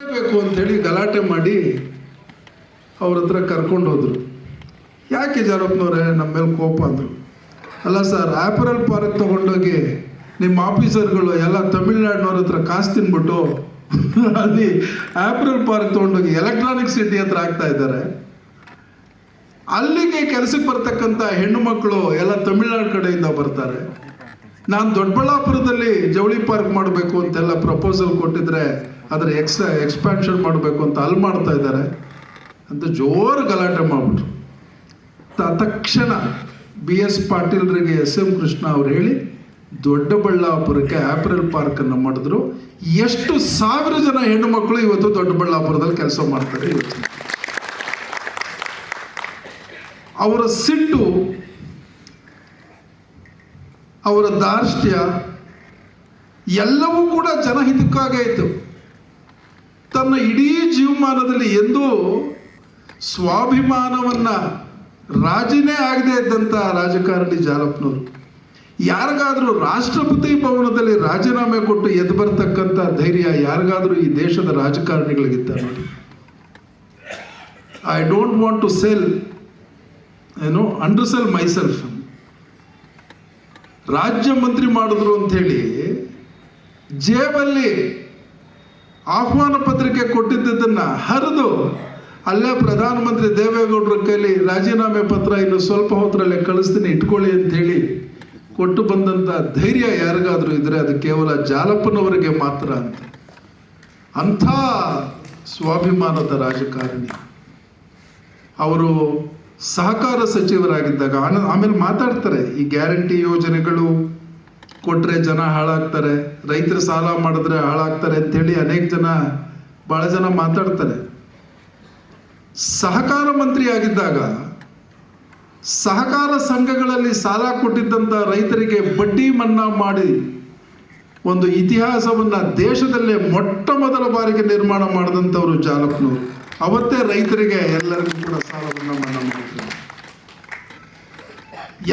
ಬೇಕು ಅಂತೇಳಿ ಗಲಾಟೆ ಮಾಡಿ ಅವ್ರ ಹತ್ರ ಕರ್ಕೊಂಡು ಹೋದ್ರು. ಯಾಕೆ ಜಾರಪ್ಪನವ್ರೆ ನಮ್ಮ ಮೇಲೆ ಕೋಪ ಅಂದರು? ಅಲ್ಲ ಸರ್ ಆ್ಯಪರಲ್ ಪಾರ್ಕ್ ತೊಗೊಂಡೋಗಿ ನಿಮ್ಮ ಆಫೀಸರ್ಗಳು ಎಲ್ಲ ತಮಿಳ್ನಾಡಿನವ್ರ ಹತ್ರ ಕಾಸು ತಿನ್ಬಿಟ್ಟು ಅಲ್ಲಿ ಆ್ಯಪರಲ್ ಪಾರ್ಕ್ ತೊಗೊಂಡೋಗಿ ಎಲೆಕ್ಟ್ರಾನಿಕ್ ಸಿಟಿ ಹತ್ರ ಆಗ್ತಾ ಇದ್ದಾರೆ. ಅಲ್ಲಿಗೆ ಕೆಲಸಕ್ಕೆ ಬರ್ತಕ್ಕಂಥ ಹೆಣ್ಣು ಮಕ್ಕಳು ಎಲ್ಲ ತಮಿಳ್ನಾಡು ಕಡೆಯಿಂದ ಬರ್ತಾರೆ. ನಾನು ದೊಡ್ಡಬಳ್ಳಾಪುರದಲ್ಲಿ ಜವಳಿ ಪಾರ್ಕ್ ಮಾಡಬೇಕು ಅಂತೆಲ್ಲ ಪ್ರಪೋಸಲ್ ಕೊಟ್ಟಿದ್ರೆ ಅದರ ಎಕ್ಸ್ ಎಕ್ಸ್ಪ್ಯಾನ್ಷನ್ ಮಾಡಬೇಕು ಅಂತ ಅಲ್ಲಿ ಮಾಡ್ತಾ ಇದ್ದಾರೆ ಅಂತ ಜೋರು ಗಲಾಟೆ ಮಾಡಿಬಿಟ್ರು. ತ- ತಕ್ಷಣ ಬಿ ಎಸ್ ಪಾಟೀಲ್ರಿಗೆ ಎಸ್ ಎಂ ಕೃಷ್ಣ ಅವ್ರು ಹೇಳಿ ದೊಡ್ಡಬಳ್ಳಾಪುರಕ್ಕೆ ಆಪರಲ್ ಪಾರ್ಕನ್ನು ಮಾಡಿದ್ರು. ಎಷ್ಟು ಸಾವಿರ ಜನ ಹೆಣ್ಣು ಮಕ್ಕಳು ಇವತ್ತು ದೊಡ್ಡಬಳ್ಳಾಪುರದಲ್ಲಿ ಕೆಲಸ ಮಾಡ್ತಾರೆ. ಇವತ್ತು ಅವರ ಸಿಟ್ಟು ಅವರ ದಾರ್ಷ್ಟ್ಯ ಎಲ್ಲವೂ ಕೂಡ ಜನಹಿತಕ್ಕಾಗಾಯಿತು ತನ್ನ ಇಡೀ ಜೀವಮಾನದಲ್ಲಿ ಎಂದೂ ಸ್ವಾಭಿಮಾನವನ್ನು ರಾಜಿನೇ ಆಗದೆ ಇದ್ದಂಥ ರಾಜಕಾರಣಿ ಜಾಲಪ್ಪನವರು ಯಾರಿಗಾದರೂ ರಾಷ್ಟ್ರಪತಿ ಭವನದಲ್ಲಿ ರಾಜೀನಾಮೆ ಕೊಟ್ಟು ಎದ್ದು ಬರ್ತಕ್ಕಂಥ ಧೈರ್ಯ ಯಾರಿಗಾದರೂ ಈ ದೇಶದ ರಾಜಕಾರಣಿಗಳಿಗಿತ್ತ ನೋಡಿ. I don't want to sell ಏನು ಅಂಡರ್ ಸೆಲ್ ಮೈಸೆಲ್ಫ್ ರಾಜ್ಯ ಮಂತ್ರಿ ಮಾಡಿದ್ರು ಅಂಥೇಳಿ ಜೇಬಲ್ಲಿ ಆಹ್ವಾನ ಪತ್ರಿಕೆ ಕೊಟ್ಟಿದ್ದನ್ನು ಹರಿದು ಅಲ್ಲೇ ಪ್ರಧಾನಮಂತ್ರಿ ದೇವೇಗೌಡರ ಕೈಲಿ ರಾಜೀನಾಮೆ ಪತ್ರ ಇನ್ನು ಸ್ವಲ್ಪ ಹೊತ್ತರಲ್ಲೇ ಕಳಿಸ್ತೀನಿ, ಇಟ್ಕೊಳ್ಳಿ ಅಂಥೇಳಿ ಕೊಟ್ಟು ಬಂದಂಥ ಧೈರ್ಯ ಯಾರಿಗಾದರೂ ಇದ್ದರೆ ಅದು ಕೇವಲ ಜಾಲಪ್ಪನವರಿಗೆ ಮಾತ್ರ ಅಂತ. ಅಂಥ ಸ್ವಾಭಿಮಾನದ ರಾಜಕಾರಣಿ. ಅವರು ಸಹಕಾರ ಸಚಿವರಾಗಿದ್ದಾಗ ಆಮೇಲೆ ಮಾತಾಡ್ತಾರೆ, ಈ ಗ್ಯಾರಂಟಿ ಯೋಜನೆಗಳು ಕೊಟ್ಟರೆ ಜನ ಹಾಳಾಗ್ತಾರೆ, ರೈತರು ಸಾಲ ಮಾಡಿದ್ರೆ ಹಾಳಾಗ್ತಾರೆ ಅಂತೇಳಿ ಅನೇಕ ಜನ ಭಾಳ ಜನ ಮಾತಾಡ್ತಾರೆ. ಸಹಕಾರ ಮಂತ್ರಿ ಆಗಿದ್ದಾಗ, ಸಹಕಾರ ಸಂಘಗಳಲ್ಲಿ ಸಾಲ ಕೊಟ್ಟಿದ್ದಂಥ ರೈತರಿಗೆ ಬಡ್ಡಿ ಮನ್ನಾ ಮಾಡಿ ಒಂದು ಇತಿಹಾಸವನ್ನು ದೇಶದಲ್ಲೇ ಮೊಟ್ಟ ಮೊದಲ ಬಾರಿಗೆ ನಿರ್ಮಾಣ ಮಾಡಿದಂಥವರು ಜಾಲಪ್ನವರು ಅವತ್ತೇ ರೈತರಿಗೆ ಎಲ್ಲರಿಗೂ ಕೂಡ ಸಾಲವನ್ನು ಮನ್ನಾ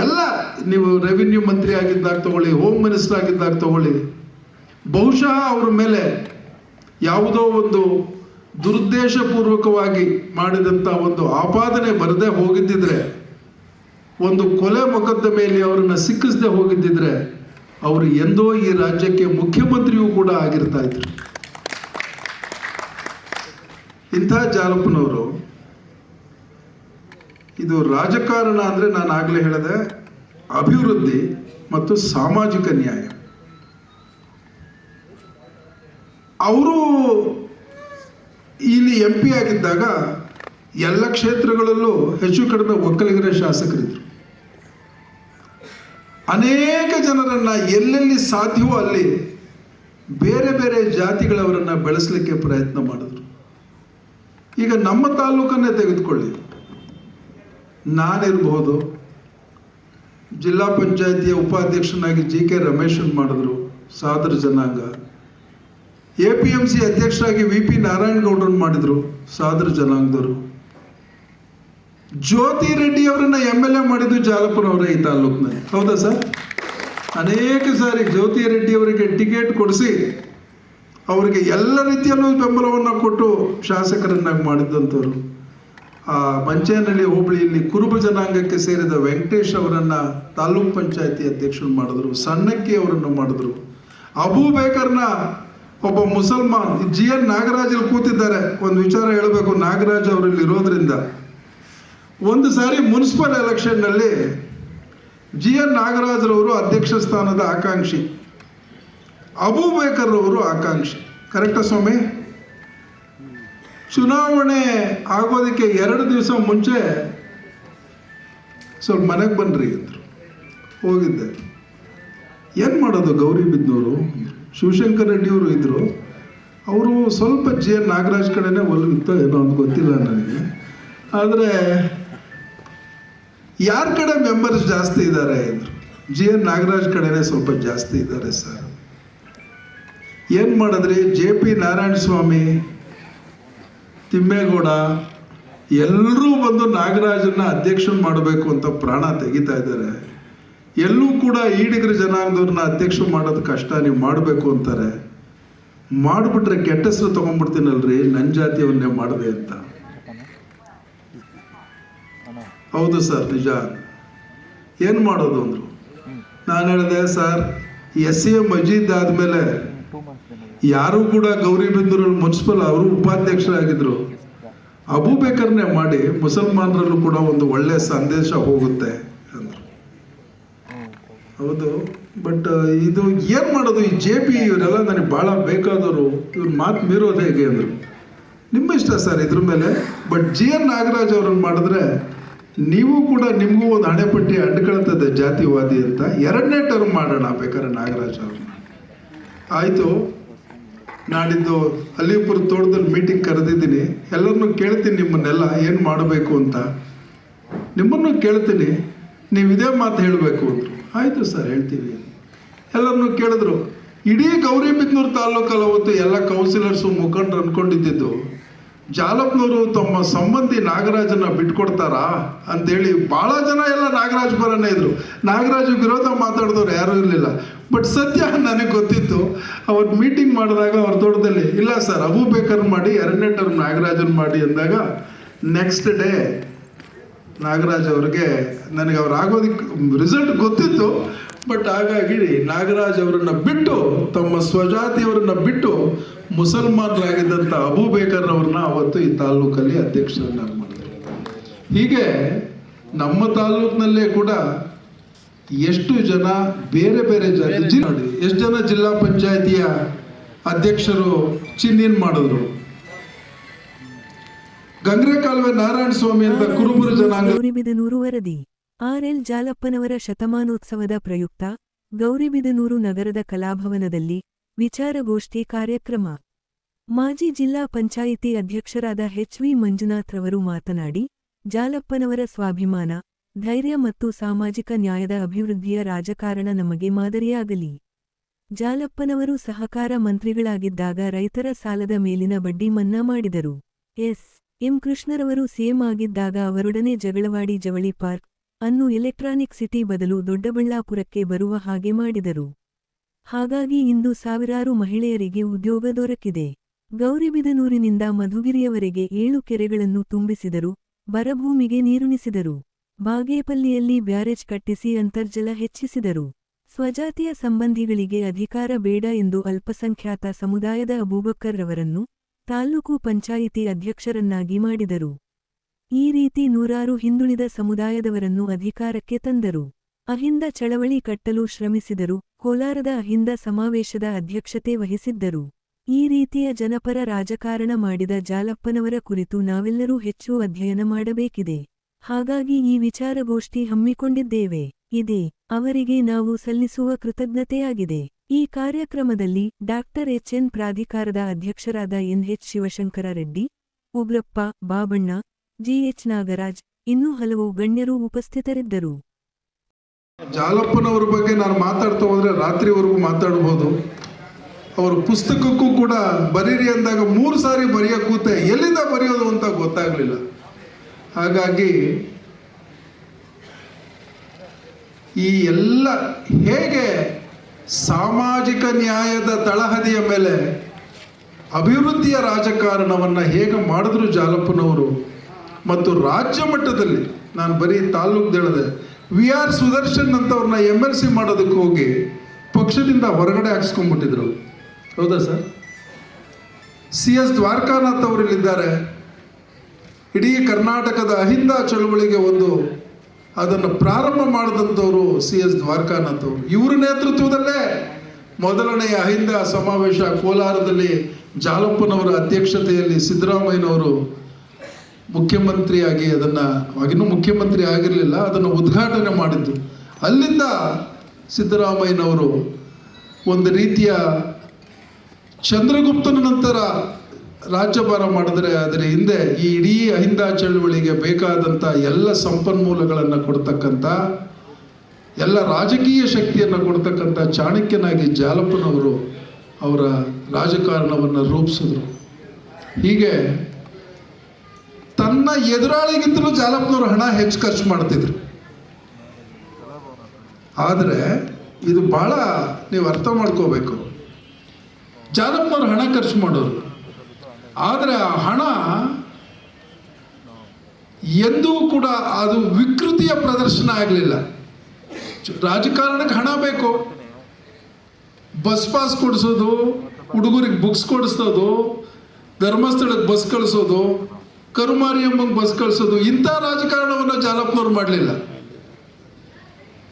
ಎಲ್ಲ ನೀವು ರೆವಿನ್ಯೂ ಮಂತ್ರಿ ಆಗಿದ್ದಾಗ ತಗೊಳ್ಳಿ ಹೋಮ್ ಮಿನಿಸ್ಟರ್ ಆಗಿದ್ದಾಗ ತಗೊಳ್ಳಿ, ಬಹುಶಃ ಅವ್ರ ಮೇಲೆ ಯಾವುದೋ ಒಂದು ದುರುದ್ದೇಶಪೂರ್ವಕವಾಗಿ ಮಾಡಿದಂಥ ಒಂದು ಆಪಾದನೆ ಬರದೇ ಹೋಗಿದ್ದಿದ್ರೆ, ಒಂದು ಕೊಲೆ ಮೊಕದ್ದಮೆಯಲ್ಲಿ ಅವರನ್ನು ಸಿಕ್ಕಿಸದೆ ಹೋಗಿದ್ದಿದ್ರೆ, ಅವರು ಎಂದೋ ಈ ರಾಜ್ಯಕ್ಕೆ ಮುಖ್ಯಮಂತ್ರಿಯೂ ಕೂಡ ಆಗಿರ್ತಾ ಇದ್ರು. ಇಂಥ ಜಾಲಪ್ಪನವರು ಇದು ರಾಜಕಾರಣ ಅಂದರೆ ನಾನು ಆಗಲೇ ಹೇಳಿದೆ ಅಭಿವೃದ್ಧಿ ಮತ್ತು ಸಾಮಾಜಿಕ ನ್ಯಾಯ. ಅವರು ಇಲ್ಲಿ ಎಂ ಪಿ ಆಗಿದ್ದಾಗ ಎಲ್ಲ ಕ್ಷೇತ್ರಗಳಲ್ಲೂ ಹೆಚ್ಚು ಕಡಿಮೆ ಒಕ್ಕಲಿಗರ ಶಾಸಕರಿದ್ರು. ಅನೇಕ ಜನರನ್ನು ಎಲ್ಲೆಲ್ಲಿ ಸಾಧ್ಯವೋ ಅಲ್ಲಿ ಬೇರೆ ಬೇರೆ ಜಾತಿಗಳವರನ್ನು ಬೆಳೆಸಲಿಕ್ಕೆ ಪ್ರಯತ್ನ ಮಾಡಿದ್ರು. ಈಗ ನಮ್ಮ ತಾಲೂಕನ್ನೇ ತೆಗೆದುಕೊಳ್ಳಿ. ನಾನಿರಬಹುದು ಜಿಲ್ಲಾ ಪಂಚಾಯಿತಿಯ ಉಪಾಧ್ಯಕ್ಷನಾಗಿ ಜಿ ಕೆ ರಮೇಶನ್ ಮಾಡಿದ್ರು ಸಾದರ ಜನಾಂಗ. ಎ ಪಿ ಎಂ ಸಿ ಅಧ್ಯಕ್ಷರಾಗಿ ವಿ ಪಿ ನಾರಾಯಣಗೌಡರನ್ನು ಮಾಡಿದರು ಸಾದರ ಜನಾಂಗದವರು. ಜ್ಯೋತಿ ರೆಡ್ಡಿ ಅವರನ್ನು ಎಂ ಎಲ್ ಎ ಮಾಡಿದ್ದು ಜಾಲಪ್ಪನವರೇ ಈ ತಾಲೂಕಿನಲ್ಲಿ. ಹೌದಾ ಸರ್? ಅನೇಕ ಸಾರಿ ಜ್ಯೋತಿ ರೆಡ್ಡಿ ಅವರಿಗೆ ಟಿಕೆಟ್ ಕೊಡಿಸಿ ಅವರಿಗೆ ಎಲ್ಲ ರೀತಿಯಲ್ಲೂ ಬೆಂಬಲವನ್ನು ಕೊಟ್ಟು ಶಾಸಕರನ್ನಾಗಿ ಮಾಡಿದ್ದಂಥವ್ರು. ಮಂಚೇನಹಳ್ಳಿ ಹೋಬಳಿಯಲ್ಲಿ ಕುರುಬ ಜನಾಂಗಕ್ಕೆ ಸೇರಿದ ವೆಂಕಟೇಶ್ ಅವರನ್ನ ತಾಲೂಕ್ ಪಂಚಾಯತಿ ಅಧ್ಯಕ್ಷರು ಮಾಡಿದ್ರು, ಸಣ್ಣಕ್ಕಿ ಅವರನ್ನು ಮಾಡಿದ್ರು. ಅಬೂ ಬೇಕರ್ನ ಒಬ್ಬ ಮುಸಲ್ಮಾನ್ ಜಿ ಎನ್ ನಾಗರಾಜ್ ಇಲ್ಲಿ ಕೂತಿದ್ದಾರೆ. ಒಂದು ವಿಚಾರ ಹೇಳಬೇಕು, ನಾಗರಾಜ್ ಅವರಲ್ಲಿ ಇರೋದ್ರಿಂದ. ಒಂದು ಸಾರಿ ಮುನ್ಸಿಪಲ್ ಎಲೆಕ್ಷನ್ನಲ್ಲಿ ಜಿ ಎನ್ ನಾಗರಾಜ್ರವರು ಅಧ್ಯಕ್ಷ ಸ್ಥಾನದ ಆಕಾಂಕ್ಷಿ, ಅಬೂ ಬೇಕರ್ ಅವರು ಆಕಾಂಕ್ಷಿ ಕರೆಕ್ಟಾ ಸ್ವಾಮಿ? ಚುನಾವಣೆ ಆಗೋದಕ್ಕೆ ಎರಡು ದಿವಸ ಮುಂಚೆ ಸ್ವಲ್ಪ ಮನೆಗೆ ಬನ್ನಿರಿ ಅಂದರು. ಹೋಗಿದ್ದೆ. ಏನು ಮಾಡೋದು ಗೌರಿ ಬಿದ್ದವರು ಶಿವಶಂಕರ್ ರೆಡ್ಡಿಯವರು ಇದ್ದರು ಅವರು ಸ್ವಲ್ಪ ಜಿ ಎನ್ ನಾಗರಾಜ್ ಕಡೆನೇ ಒಲವಿತ್ತು ಏನೋ ಅಂತ ಗೊತ್ತಿಲ್ಲ ನನಗೆ. ಆದರೆ ಯಾರ ಕಡೆ ಮೆಂಬರ್ಸ್ ಜಾಸ್ತಿ ಇದ್ದಾರೆ ಅಂದರು ಜಿ ಎನ್ ನಾಗರಾಜ್ ಕಡೆನೇ ಸ್ವಲ್ಪ ಜಾಸ್ತಿ ಇದ್ದಾರೆ ಸರ್. ಏನು ಮಾಡಿದ್ರಿ? ಜೆ ಪಿ ನಾರಾಯಣ ಸ್ವಾಮಿ ತಿಮ್ಮೇಗೌಡ ಎಲ್ಲರೂ ಬಂದು ನಾಗರಾಜನ್ನ ಅಧ್ಯಕ್ಷನ ಮಾಡಬೇಕು ಅಂತ ಪ್ರಾಣ ತೆಗಿತಾ ಇದ್ದಾರೆ. ಎಲ್ಲೂ ಕೂಡ ಈಡಿಗರ ಜನಾಂಗದವ್ರನ್ನ ಅಧ್ಯಕ್ಷ ಮಾಡೋದು ಕಷ್ಟ, ನೀವು ಮಾಡಬೇಕು ಅಂತಾರೆ. ಮಾಡಿಬಿಟ್ರೆ ಕೆಟ್ಟ ಹೆಸರು ತೊಗೊಂಡ್ಬಿಡ್ತೀನಲ್ರಿ ನನ್ನ ಜಾತಿಯವನ್ನೇ ಮಾಡಿದೆ ಅಂತ. ಹೌದು ಸರ್, ನಿಜ. ಏನು ಮಾಡೋದು ಅಂದರು? ನಾನು ಹೇಳಿದೆ, ಸರ್, ಎಸ್ ಎ ಮಜೀದ್ ಆದಮೇಲೆ ಯಾರು ಕೂಡ ಗೌರಿಬಿದೂರಲ್ಲಿ ಮುನ್ಸಿಪಲ್ ಅವರು ಉಪಾಧ್ಯಕ್ಷರಾಗಿದ್ರು. ಅಬೂಬೇಕರ್ನೇ ಮಾಡಿ ಮುಸಲ್ಮಾನರಲ್ಲೂ ಕೂಡ ಒಂದು ಒಳ್ಳೆಯ ಸಂದೇಶ ಹೋಗುತ್ತೆ ಅಂದ್ರು. ಹೌದು, ಬಟ್ ಇದು ಏನು ಮಾಡೋದು? ಈ ಜೆ ಪಿ ಇವರೆಲ್ಲ ನನಗೆ ಭಾಳ ಬೇಕಾದವರು, ಇವ್ರ ಮಾತು ಮೀರೋದು ಹೇಗೆ ಅಂದರು. ನಿಮ್ಮ ಇಷ್ಟ ಸರ್ ಇದ್ರ ಮೇಲೆ, ಬಟ್ ಜಿ ಎನ್ ನಾಗರಾಜ್ ಅವ್ರನ್ನ ಮಾಡಿದ್ರೆ ನೀವು ಕೂಡ ನಿಮಗೂ ಒಂದು ಹಣೆಪಟ್ಟಿ ಅಂಡ್ಕೊಳ್ತದೆ ಜಾತಿವಾದಿ ಅಂತ. ಎರಡನೇ ಟರ್ಮ್ ಮಾಡೋಣ ಬೇಕಾದ್ರೆ ನಾಗರಾಜ್ ಅವ್ರನ್ನ. ಆಯಿತು. ನಾಡಿದ್ದು ಅಲಿಪುರ ತೋಟದಲ್ಲಿ ಮೀಟಿಂಗ್ ಕರೆದಿದ್ದೀನಿ. ಎಲ್ಲರನ್ನು ಕೇಳ್ತೀನಿ ನಿಮ್ಮನ್ನೆಲ್ಲ, ಏನು ಮಾಡಬೇಕು ಅಂತ. ನಿಮ್ಮನ್ನು ಕೇಳ್ತೀನಿ, ನೀವು ಇದೇ ಮಾತು ಹೇಳಬೇಕು ಅಂದರು. ಆಯಿತು ಸರ್, ಹೇಳ್ತೀವಿ. ಎಲ್ಲರನ್ನು ಕೇಳಿದ್ರು. ಇಡೀ ಗೌರಿಬಿದನೂರು ತಾಲೂಕಲ್ಲಿ ಅವತ್ತು ಎಲ್ಲ ಕೌನ್ಸಿಲರ್ಸು ಮುಖಂಡರು ಅಂದ್ಕೊಂಡಿದ್ದಿದ್ದು ಜಾಲಪ್ನವರು ತಮ್ಮ ಸಂಬಂಧಿ ನಾಗರಾಜನ ಬಿಟ್ಕೊಡ್ತಾರಾ ಅಂತೇಳಿ ಭಾಳ ಜನ ಎಲ್ಲ ನಾಗರಾಜ್ ಬರೋಣ ಇದ್ರು. ನಾಗರಾಜ್ ವಿರೋಧ ಮಾತಾಡಿದವ್ರು ಯಾರೂ ಇರಲಿಲ್ಲ. ಬಟ್ ಸತ್ಯ ನನಗೆ ಗೊತ್ತಿತ್ತು. ಅವತ್ತು ಮೀಟಿಂಗ್ ಮಾಡಿದಾಗ ಅವ್ರ ತೋಟದಲ್ಲಿ, ಇಲ್ಲ ಸರ್ ಅಬೂಬೇಕರ್ ಮಾಡಿ ಎರಡನೇ ಟರ್ಮ್ ನಾಗರಾಜನ್ ಮಾಡಿ ಅಂದಾಗ ನೆಕ್ಸ್ಟ್ ಡೇ ನಾಗರಾಜ್ ಅವ್ರಿಗೆ ನನಗೆ ಅವ್ರು ಆಗೋದಕ್ಕೆ ರಿಸಲ್ಟ್ ಗೊತ್ತಿತ್ತು ಬಟ್ ಹಾಗಾಗಿ ನಾಗರಾಜ್ ಅವರನ್ನ ಬಿಟ್ಟು, ತಮ್ಮ ಸ್ವಜಾತಿಯವರನ್ನ ಬಿಟ್ಟು ಮುಸಲ್ಮಾನರಾಗಿದ್ದಂಥ ಅಬೂ ಬೇಕರ್ ಅವ್ರನ್ನ ಅವತ್ತು ಈ ತಾಲೂಕಲ್ಲಿ ಅಧ್ಯಕ್ಷರನ್ನ ಮಾಡಿದ್ರು. ಹೀಗೆ ನಮ್ಮ ತಾಲೂಕಿನಲ್ಲೇ ಕೂಡ ಎಷ್ಟು ಜನ ಬೇರೆ ಬೇರೆ ಜಾತಿ ನೋಡಿ ಎಷ್ಟು ಜನ ಜಿಲ್ಲಾ ಪಂಚಾಯತಿಯ ಅಧ್ಯಕ್ಷರು ಚಿನ್ನಿನ್ ಮಾಡಿದ್ರು? ಗಂಗ್ರೆ ಕಾಲುವೆ ನಾರಾಯಣ ಸ್ವಾಮಿ ಅಂತ ಕುರುಬುರು ಜನಾಂಗ ಗೌರಿಬಿದನೂರು ವರದಿ. ಆರ್ಎಲ್ ಜಾಲಪ್ಪನವರ ಶತಮಾನೋತ್ಸವದ ಪ್ರಯುಕ್ತ ಗೌರಿಬಿದನೂರು ನಗರದ ಕಲಾಭವನದಲ್ಲಿ ವಿಚಾರಗೋಷ್ಠಿ ಕಾರ್ಯಕ್ರಮ. ಮಾಜಿ ಜಿಲ್ಲಾ ಪಂಚಾಯಿತಿ ಅಧ್ಯಕ್ಷರಾದ ಎಚ್ವಿ ಮಂಜುನಾಥ್ ರವರು ಮಾತನಾಡಿ ಜಾಲಪ್ಪನವರ ಸ್ವಾಭಿಮಾನ ಧೈರ್ಯ ಮತ್ತು ಸಾಮಾಜಿಕ ನ್ಯಾಯದ ಅಭಿವೃದ್ಧಿಯ ರಾಜಕಾರಣ ನಮಗೆ ಮಾದರಿಯಾಗಲಿ. ಜಾಲಪ್ಪನವರು ಸಹಕಾರ ಮಂತ್ರಿಗಳಾಗಿದ್ದಾಗ ರೈತರ ಸಾಲದ ಮೇಲಿನ ಬಡ್ಡಿ ಮನ್ನಾ ಮಾಡಿದರು. ಎಸ್. ಎಂ. ಕೃಷ್ಣರವರು ಸಿಎಂ ಆಗಿದ್ದಾಗ ಅವರೊಡನೆ ಜಗಳವಾಡಿ ಜವಳಿ ಪಾರ್ಕ್ ಅನ್ನು ಎಲೆಕ್ಟ್ರಾನಿಕ್ ಸಿಟಿ ಬದಲು ದೊಡ್ಡಬಳ್ಳಾಪುರಕ್ಕೆ ಬರುವ ಹಾಗೆ ಮಾಡಿದರು. ಹಾಗಾಗಿ ಇಂದು ಸಾವಿರಾರು ಮಹಿಳೆಯರಿಗೆ ಉದ್ಯೋಗ ದೊರಕಿದೆ. ಗೌರಿಬಿದನೂರಿನಿಂದ ಮಧುಗಿರಿಯವರೆಗೆ ಏಳು ಕೆರೆಗಳನ್ನು ತುಂಬಿಸಿದರು, ಬರಭೂಮಿಗೆ ನೀರುಣಿಸಿದರು. ಬಾಗೇಪಲ್ಲಿಯಲ್ಲಿ ಬ್ಯಾರೇಜ್ ಕಟ್ಟಿಸಿ ಅಂತರ್ಜಲ ಹೆಚ್ಚಿಸಿದರು. ಸ್ವಜಾತಿಯ ಸಂಬಂಧಿಗಳಿಗೆ ಅಧಿಕಾರ ಬೇಡ ಎಂದು ಅಲ್ಪಸಂಖ್ಯಾತ ಸಮುದಾಯದ ಅಬೂಬಕ್ಕರ್ ರವರನ್ನು ತಾಲ್ಲೂಕು ಪಂಚಾಯಿತಿ ಅಧ್ಯಕ್ಷರನ್ನಾಗಿ ಮಾಡಿದರು. ಈ ರೀತಿ ನೂರಾರು ಹಿಂದುಳಿದ ಸಮುದಾಯದವರನ್ನು ಅಧಿಕಾರಕ್ಕೆ ತಂದರು. ಅಹಿಂದ ಚಳವಳಿ ಕಟ್ಟಲು ಶ್ರಮಿಸಿದರು, ಕೋಲಾರದ ಅಹಿಂದ ಸಮಾವೇಶದ ಅಧ್ಯಕ್ಷತೆ ವಹಿಸಿದ್ದರು. ಈ ರೀತಿಯ ಜನಪರ ರಾಜಕಾರಣ ಮಾಡಿದ ಜಾಲಪ್ಪನವರ ಕುರಿತು ನಾವೆಲ್ಲರೂ ಹೆಚ್ಚು ಅಧ್ಯಯನ ಮಾಡಬೇಕಿದೆ. ಹಾಗಾಗಿ ಈ ವಿಚಾರಗೋಷ್ಠಿ ಹಮ್ಮಿಕೊಂಡಿದ್ದೇವೆ. ಇದೆ, ಅವರಿಗೆ ನಾವು ಸಲ್ಲಿಸುವ ಕೃತಜ್ಞತೆಯಾಗಿದೆ. ಈ ಕಾರ್ಯಕ್ರಮದಲ್ಲಿ ಡಾಕ್ಟರ್ ಎಚ್ಎನ್ ಪ್ರಾಧಿಕಾರದ ಅಧ್ಯಕ್ಷರಾದ ಎನ್ಎಚ್ ಶಿವಶಂಕರ ರೆಡ್ಡಿ, ಉಗ್ರಪ್ಪ ಬಾಬಣ್ಣ, ಜಿಎಚ್ ನಾಗರಾಜ್, ಇನ್ನೂ ಹಲವು ಗಣ್ಯರು ಉಪಸ್ಥಿತರಿದ್ದರು. ಜಾಲಪ್ಪನವರ ಬಗ್ಗೆ ನಾನು ಮಾತಾಡ್ತಾ ಹೋದ್ರೆ ರಾತ್ರಿವರೆಗೂ ಮಾತಾಡಬಹುದು ಅವ್ರ ಪುಸ್ತಕಕ್ಕೂ ಕೂಡ ಬರೀರಿ ಅಂದಾಗ ಮೂರು ಸಾರಿ ಬರೆಯೋ ಕೂತೆ ಎಲ್ಲಿಂದ ಬರೆಯೋದು ಅಂತ ಗೊತ್ತಾಗಲಿಲ್ಲ. ಹಾಗಾಗಿ ಈ ಎಲ್ಲ ಹೇಗೆ ಸಾಮಾಜಿಕ ನ್ಯಾಯದ ತಳಹದಿಯ ಮೇಲೆ ಅಭಿವೃದ್ಧಿಯ ರಾಜಕಾರಣವನ್ನು ಹೇಗೆ ಮಾಡಿದ್ರು ಜಾಲಪ್ಪನವರು ಮತ್ತು ರಾಜ್ಯ ಮಟ್ಟದಲ್ಲಿ, ನಾನು ಬರೀ ತಾಲೂಕು ಹೇಳಿದೆ ವಿ ಆರ್ ಸುದರ್ಶನ್ ಅಂತವ್ರನ್ನ ಎಂ ಎಲ್ ಸಿ ಮಾಡೋದಕ್ಕೆ ಹೋಗಿ ಪಕ್ಷದಿಂದ ಹೊರಗಡೆ ಹಾಕ್ಸ್ಕೊಂಡ್ಬಿಟ್ಟಿದ್ರು. ಹೌದಾ ಸರ್? ಸಿ ಎಸ್ ದ್ವಾರಕಾನಾಥ್ ಅವರು ಇಲ್ಲಿದ್ದಾರೆ. ಇಡೀ ಕರ್ನಾಟಕದ ಅಹಿಂದ ಚಳುವಳಿಗೆ ಒಂದು ಅದನ್ನು ಪ್ರಾರಂಭ ಮಾಡಿದಂಥವರು ಸಿ ಎಸ್ ದ್ವಾರಕಾನಾಥ್ ಅವರು ಇವರ ನೇತೃತ್ವದಲ್ಲೇ ಮೊದಲನೆಯ ಅಹಿಂದ ಸಮಾವೇಶ ಕೋಲಾರದಲ್ಲಿ ಜಾಲಪ್ಪನವರ ಅಧ್ಯಕ್ಷತೆಯಲ್ಲಿ ಸಿದ್ದರಾಮಯ್ಯನವರು ಮುಖ್ಯಮಂತ್ರಿಯಾಗಿ ಅದನ್ನು ಆಗಿನ್ನೂ ಮುಖ್ಯಮಂತ್ರಿ ಆಗಿರಲಿಲ್ಲ, ಅದನ್ನು ಉದ್ಘಾಟನೆ ಮಾಡಿದ್ದು. ಅಲ್ಲಿಂದ ಸಿದ್ದರಾಮಯ್ಯನವರು ಒಂದು ರೀತಿಯ ಚಂದ್ರಗುಪ್ತನ ನಂತರ ರಾಜ್ಯಭಾರ ಮಾಡಿದ್ರೆ ಅದರ ಹಿಂದೆ ಈ ಇಡೀ ಅಹಿಂದ ಚಳುವಳಿಗೆ ಬೇಕಾದಂಥ ಎಲ್ಲ ಸಂಪನ್ಮೂಲಗಳನ್ನು ಕೊಡ್ತಕ್ಕಂಥ ಎಲ್ಲ ರಾಜಕೀಯ ಶಕ್ತಿಯನ್ನು ಕೊಡ್ತಕ್ಕಂಥ ಚಾಣಕ್ಯನಾಗಿ ಜಾಲಪ್ಪನವರು ಅವರ ರಾಜಕಾರಣವನ್ನು ರೂಪಿಸಿದ್ರು. ಹೀಗೆ ತನ್ನ ಎದುರಾಳಿಗಿಂತಲೂ ಜಾಲಪ್ಪನವರು ಹಣ ಹೆಚ್ಚು ಖರ್ಚು ಮಾಡ್ತಿದ್ರು. ಆದರೆ ಇದು ಭಾಳ ನೀವು ಅರ್ಥ ಮಾಡ್ಕೋಬೇಕು. ಜಾಲಪ್ಪನವ್ರು ಹಣ ಖರ್ಚು ಮಾಡೋರು. ಆದರೆ ಆ ಹಣ ಎಂದೂ ಕೂಡ ಅದು ವಿಕೃತಿಯ ಪ್ರದರ್ಶನ ಆಗಲಿಲ್ಲ. ರಾಜಕಾರಣಕ್ಕೆ ಹಣ ಬೇಕು. ಬಸ್ ಪಾಸ್ ಕೊಡಿಸೋದು, ಹುಡುಗರಿಗೆ ಬುಕ್ಸ್ ಕೊಡಿಸೋದು, ಧರ್ಮಸ್ಥಳಕ್ಕೆ ಬಸ್ ಕಳಿಸೋದು ಕರುಮಾರಿಯಮ್ಮಂಗೆ ಬಸ್ ಕಳಿಸೋದು, ಇಂಥ ರಾಜಕಾರಣವನ್ನು ಜಾಲಪ್ಪನವ್ರು ಮಾಡಲಿಲ್ಲ.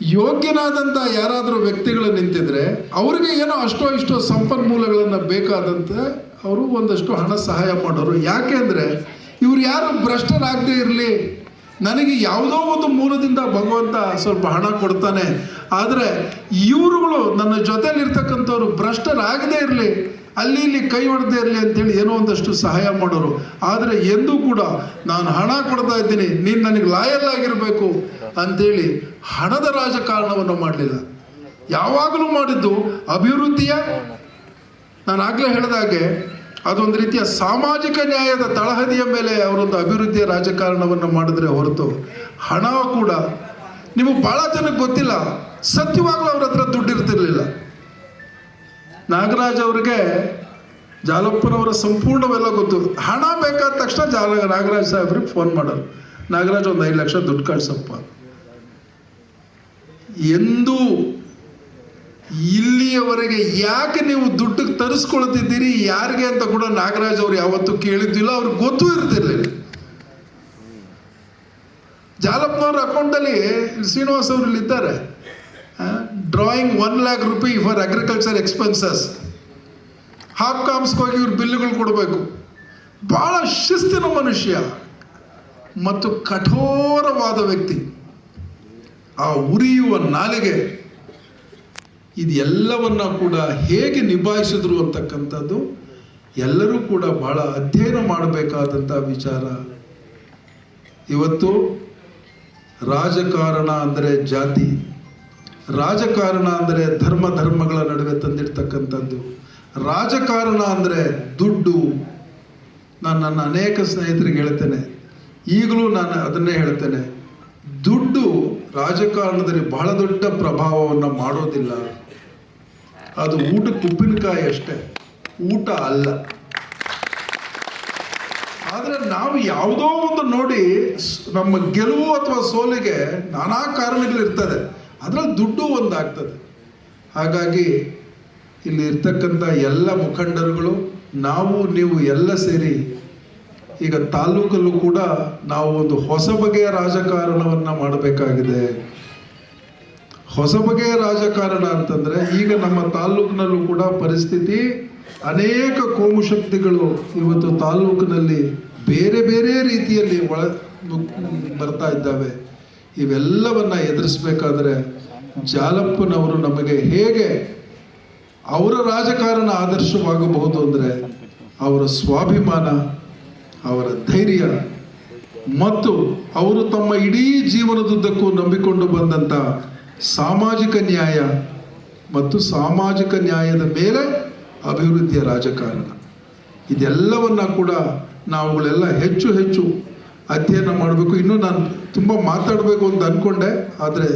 ಯೋಗ್ಯನಾದಂಥ ಯಾರಾದರೂ ವ್ಯಕ್ತಿಗಳು ನಿಂತಿದ್ರೆ, ಅವರಿಗೆ ಏನೋ ಅಷ್ಟೋ ಇಷ್ಟೋ ಸಂಪನ್ಮೂಲಗಳನ್ನು ಬೇಕಾದಂತೆ ಅವರು ಒಂದಷ್ಟು ಹಣ ಸಹಾಯ ಮಾಡೋರು. ಯಾಕೆ ಅಂದರೆ ಇವ್ರು ಯಾರು ಭ್ರಷ್ಟರಾಗದೇ ಇರಲಿ, ನನಗೆ ಯಾವುದೋ ಒಂದು ಮೂಲದಿಂದ ಭಗವಂತ ಸ್ವಲ್ಪ ಹಣ ಕೊಡ್ತಾನೆ. ಆದರೆ ಇವರುಗಳು ನನ್ನ ಜೊತೆಲಿರ್ತಕ್ಕಂಥವ್ರು ಭ್ರಷ್ಟರಾಗದೇ ಇರಲಿ, ಅಲ್ಲಿ ಇಲ್ಲಿ ಕೈ ಹೊಡೆದೇ ಇರಲಿ ಅಂತೇಳಿ ಏನೋ ಒಂದಷ್ಟು ಸಹಾಯ ಮಾಡೋರು. ಆದರೆ ಎಂದೂ ಕೂಡ ನಾನು ಹಣ ಕೊಡ್ತಾ ಇದ್ದೀನಿ, ನೀನು ನನಗೆ ಲಾಯಲ್ ಆಗಿರಬೇಕು ಅಂಥೇಳಿ ಹಣದ ರಾಜಕಾರಣವನ್ನು ಮಾಡಲಿಲ್ಲ. ಯಾವಾಗಲೂ ಮಾಡಿದ್ದು ಅಭಿವೃದ್ಧಿಯ ನಾನು ಆಗಲೇ ಹೇಳಿದಾಗೆ ಅದೊಂದು ರೀತಿಯ ಸಾಮಾಜಿಕ ನ್ಯಾಯದ ತಳಹದಿಯ ಮೇಲೆ ಅವರೊಂದು ಅಭಿವೃದ್ಧಿಯ ರಾಜಕಾರಣವನ್ನು ಮಾಡಿದ್ರೆ ಹೊರತು ಹಣ ಕೂಡ ನಿಮಗೆ ಭಾಳ ಜನಕ್ಕೆ ಗೊತ್ತಿಲ್ಲ. ಸತ್ಯವಾಗ್ಲೂ ಅವ್ರ ಹತ್ರ ದುಡ್ಡು ಇರ್ತಿರ್ಲಿಲ್ಲ. ನಾಗರಾಜ್ ಅವರಿಗೆ ಜಾಲಪ್ಪನವರ ಸಂಪೂರ್ಣವೆಲ್ಲ ಗೊತ್ತು. ಹಣ ಬೇಕಾದ ತಕ್ಷಣ ಜಾಲ ನಾಗರಾಜ್ ಸಾಹೇಬ್ರಿಗೆ ಫೋನ್ ಮಾಡೋರು. ನಾಗರಾಜ್ ಒಂದು ಐದು ಲಕ್ಷ ದುಡ್ಡು ಕಳ್ಸಪ್ಪ. ಎಂದೂ ಇಲ್ಲಿಯವರೆಗೆ ಯಾಕೆ ನೀವು ದುಡ್ಡಿಗೆ ತರಿಸ್ಕೊಳ್ತಿದ್ದೀರಿ? ಯಾರಿಗೆ ಅಂತ ಕೂಡ ನಾಗರಾಜ್ ಅವ್ರು ಯಾವತ್ತೂ ಕೇಳಿದ್ದಿಲ್ಲ. ಅವ್ರಿಗೆ ಗೊತ್ತೂ ಇರ್ತಿರ್ಲಿಲ್ಲ. ಜಾಲಪ್ಪನವ್ರ ಅಕೌಂಟಲ್ಲಿ ಶ್ರೀನಿವಾಸ್ ಅವರು ಇಲ್ಲಿ ಇದ್ದಾರೆ drawing one lakh rupee for agriculture expenses ಹಾಪ್ ಕಾಮ್ಸ್ಗೋಗಿ ಇವ್ರು ಬಿಲ್ಗಳು ಕೊಡಬೇಕು. ಭಾಳ ಶಿಸ್ತಿನ ಮನುಷ್ಯ. ಮತ್ತು ಕಠೋರವಾದ ವ್ಯಕ್ತಿ. ಆ ಉರಿಯುವ ನಾಲಿಗೆ ಇದೆಲ್ಲವನ್ನ ಕೂಡ ಹೇಗೆ ನಿಭಾಯಿಸಿದ್ರು ಅಂತಕ್ಕಂಥದ್ದು ಎಲ್ಲರೂ ಕೂಡ ಬಹಳ ಅಧ್ಯಯನ ಮಾಡಬೇಕಾದಂಥ ವಿಚಾರ. ಇವತ್ತು ರಾಜಕಾರಣ ಅಂದರೆ ಜಾತಿ, ರಾಜಕಾರಣ ಅಂದರೆ ಧರ್ಮ ಧರ್ಮಗಳ ನಡುವೆ ತಂದಿರ್ತಕ್ಕಂಥದ್ದು, ರಾಜಕಾರಣ ಅಂದರೆ ದುಡ್ಡು. ನಾನು ನನ್ನ ಅನೇಕ ಸ್ನೇಹಿತರಿಗೆ ಹೇಳ್ತೇನೆ, ಈಗಲೂ ನಾನು ಅದನ್ನೇ ಹೇಳ್ತೇನೆ, ದುಡ್ಡು ರಾಜಕಾರಣದಲ್ಲಿ ಬಹಳ ದೊಡ್ಡ ಪ್ರಭಾವವನ್ನು ಮಾಡೋದಿಲ್ಲ. ಅದು ಊಟಕ್ಕೆ ಉಪ್ಪಿನಕಾಯಿ ಅಷ್ಟೇ. ಊಟ ಅಲ್ಲ. ಆದರೆ ನಾವು ಯಾವುದೋ ಒಂದು ನೋಡಿ ನಮ್ಮ ಗೆಲುವು ಅಥವಾ ಸೋಲಿಗೆ ನಾನಾ ಕಾರಣಗಳಿರ್ತದೆ. ಅದರಲ್ಲಿ ದುಡ್ಡು ಒಂದಾಗ್ತದೆ. ಹಾಗಾಗಿ ಇಲ್ಲಿ ಇರ್ತಕ್ಕಂಥ ಎಲ್ಲ ಮುಖಂಡರುಗಳು, ನಾವು, ನೀವು ಎಲ್ಲ ಸೇರಿ ಈಗ ತಾಲೂಕಲ್ಲೂ ಕೂಡ ನಾವು ಒಂದು ಹೊಸ ಬಗೆಯ ರಾಜಕಾರಣವನ್ನು ಮಾಡಬೇಕಾಗಿದೆ. ಹೊಸ ಬಗೆಯ ರಾಜಕಾರಣ ಅಂತಂದರೆ ಈಗ ನಮ್ಮ ತಾಲೂಕಿನಲ್ಲೂ ಕೂಡ ಪರಿಸ್ಥಿತಿ ಅನೇಕ ಕೋಮು ಶಕ್ತಿಗಳು ಇವತ್ತು ತಾಲೂಕಿನಲ್ಲಿ ಬೇರೆ ಬೇರೆ ರೀತಿಯಲ್ಲಿ ಒಳ ಬರ್ತಾ ಇದ್ದಾವೆ. ಇವೆಲ್ಲವನ್ನು ಎದುರಿಸ್ಬೇಕಾದ್ರೆ ಜಾಲಪ್ಪನವರು ನಮಗೆ ಹೇಗೆ ಅವರ ರಾಜಕಾರಣ ಆದರ್ಶವಾಗಬಹುದು ಅಂದರೆ ಅವರ ಸ್ವಾಭಿಮಾನ ಅವರ ಧೈರ್ಯ ಮತ್ತು ಅವರು ತಮ್ಮ ಇಡೀ ಜೀವನದುದ್ದಕ್ಕೂ ನಂಬಿಕೊಂಡು ಬಂದಂಥ ಸಾಮಾಜಿಕ ನ್ಯಾಯ ಮತ್ತು ಸಾಮಾಜಿಕ ನ್ಯಾಯದ ಮೇಲೆ ಅಭಿವೃದ್ಧಿಯ ರಾಜಕಾರಣ. ಇದೆಲ್ಲವನ್ನ ಕೂಡ ನಾವುಗಳೆಲ್ಲ ಹೆಚ್ಚು ಹೆಚ್ಚು ಅಧ್ಯಯನ ಮಾಡಬೇಕು. ಇನ್ನೂ ನಾನು ತುಂಬ ಮಾತಾಡಬೇಕು ಅಂತ ಅಂದ್ಕೊಂಡೆ ಆದರೆ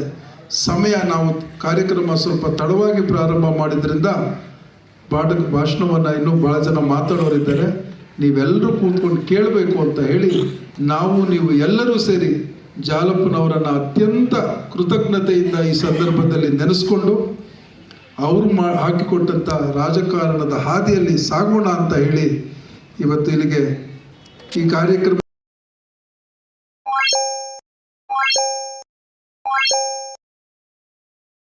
ಸಮಯ ನಾವು ಕಾರ್ಯಕ್ರಮ ಸ್ವಲ್ಪ ತಡವಾಗಿ ಪ್ರಾರಂಭ ಮಾಡಿದ್ರಿಂದ ಬಾಡ ಭಾಷಣವನ್ನು ಇನ್ನೂ ಭಾಳ ಜನ ಮಾತಾಡೋರಿದ್ದಾರೆ. ನೀವೆಲ್ಲರೂ ಕೂತ್ಕೊಂಡು ಕೇಳಬೇಕು ಅಂತ ಹೇಳಿ ನಾವು ನೀವು ಎಲ್ಲರೂ ಸೇರಿ ಜಾಲಪ್ಪನವರನ್ನು ಅತ್ಯಂತ ಕೃತಜ್ಞತೆಯಿಂದ ಈ ಸಂದರ್ಭದಲ್ಲಿ ನೆನೆಸ್ಕೊಂಡು ಅವರು ಮಾ ಹಾಕಿಕೊಟ್ಟಂಥ ರಾಜಕಾರಣದ ಹಾದಿಯಲ್ಲಿ ಸಾಗೋಣ ಅಂತ ಹೇಳಿ ಇವತ್ತು ಇಲ್ಲಿಗೆ ಈ ಕಾರ್ಯಕ್ರಮ